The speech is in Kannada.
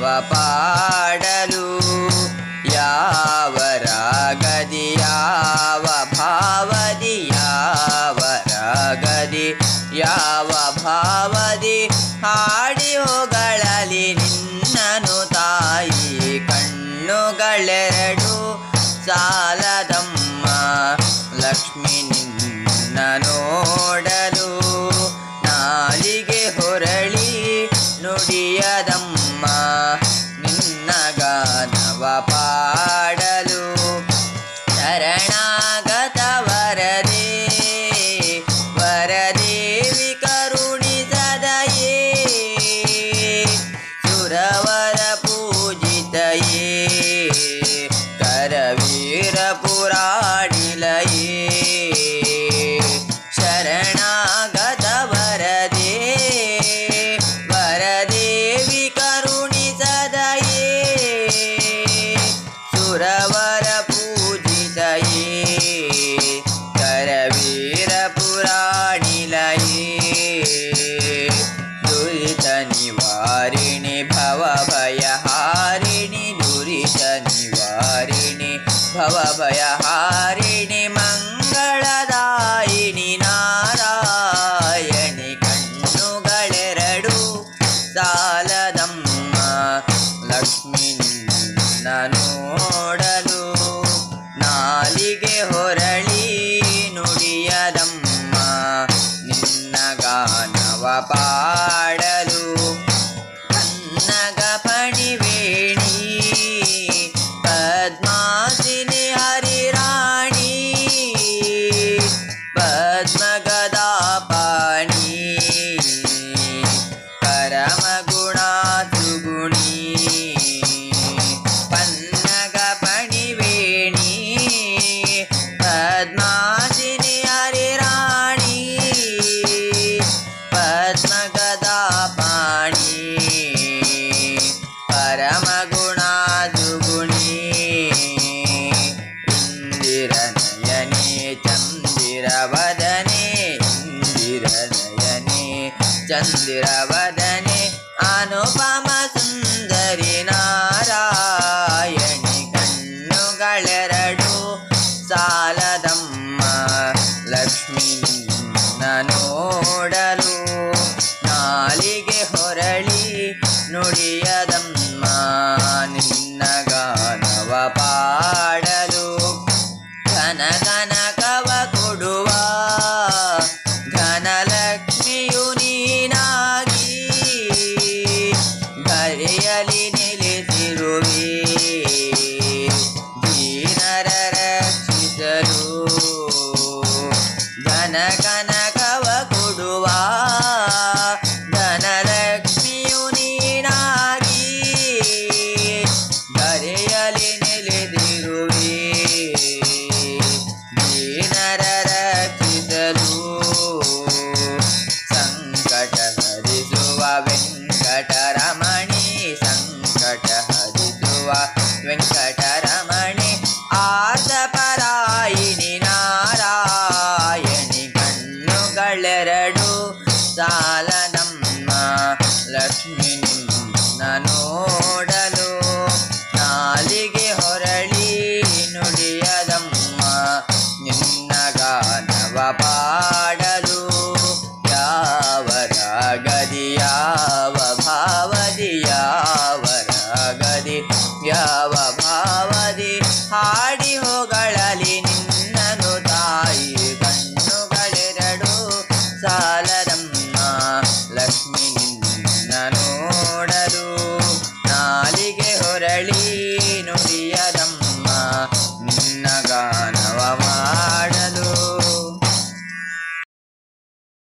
ಗಾನವ ಪಾಡಲು ಯಾವ ರಾಗದಿ, ಯಾವ ಭಾವದಿ, ಯಾವ ರಾಗದಿ, ಯಾವ ಭಾವದಿ? ಹಾಡಿ ಹೋಗಳಲಿ ನಿನ್ನನು ತಾಯಿ, ಕಣ್ಣುಗಳೆರಡು ಸಾಲದಮ್ಮ. ಲಕ್ಷ್ಮಿ ನಿನ್ನ ನೋಡಲು ನಾಲಿಗೆ ಹೊರಳಿ ನುಡಿಯದಮ್ಮ. ವರದೇ ವರದೇವಿ ಕರುಣಿಸದಯೇ ಸುರವರ ಪೂಜಿತಯೇ ಕರವೀರ ಪುರಾಣಿಲಯೇ ಭವ ಭಯ ಹಾರಿಣಿ ಮಂಗಳದಾಯಿನಿ ನಾರಾಯಣಿ ಕಣ್ಣುಗಳೆರಡು ಸಾಲದಮ್ಮ. ಲಕ್ಷ್ಮಿ ನೋಡಲು ನಾಲಿಗೆ ಹೊರಳಿ ನುಡಿಯದಮ್ಮ. ನಿನ್ನ ಗಾನವ ಪಾಡಲು ಚಂದಿರವದನೆ ಅನುಪಮ ಸುಂದರಿ ನಾರಾಯಣಿ ಕಣ್ಣುಗಳೆರಡು ಸಾಲದಮ್ಮ ಲಕ್ಷ್ಮಿ ನೋಡಲು ನಾಲಿಗೆ ಹೊರಳಿ ನುಡಿಯದಮ್ಮ ನಿನ್ನ ಗಾನವ ಪಾಡಲು ಘನ ಘರೆಯಲಿ ನೆಲೆಸಿರುವೆ ದೀನರ ರಕ್ಷಿಸಲು ಧನ ಕನಕವ ಕವ ಕೊಡುವ ಧನಲಕ್ಷ್ಮಿಯು ನೀನಾಗಿ ಧರೆಯಲಿ ನೆಲೆದಿರುವೆ ದೀನರ ರಕ್ಷಿಸಲು ಸಂಕಟ ಹರಿಸುವ ವೆಂಕಟರಮಣಿ